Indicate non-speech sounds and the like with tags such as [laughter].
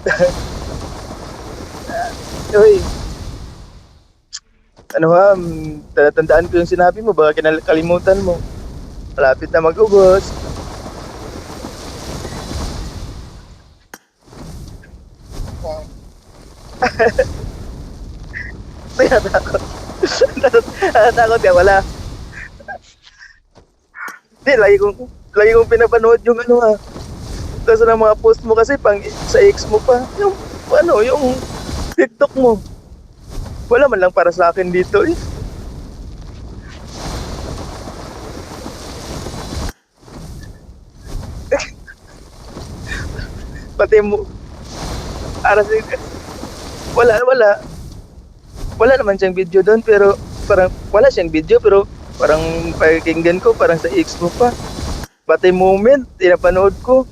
[laughs] Uy. Ano ha, mm, tatandaan ko yung sinabi mo, baka kinakalimutan mo. Malapit na mag-ubos. [laughs] Tinatakot. Tinatakot ka, wala. Hindi, lagi kong, lagi kong pinapanood yung ano ha. Kasi ng mga post mo kasi pang sa ex mo pa. Yung ano, yung TikTok mo. Wala man lang para sa akin dito eh. [laughs] Pati mo, para sa wala, wala. Wala naman siyang video doon pero parang wala siyang video pero parang pakinggan ko parang sa ex mo pa. Pati moment, tinapanood ko.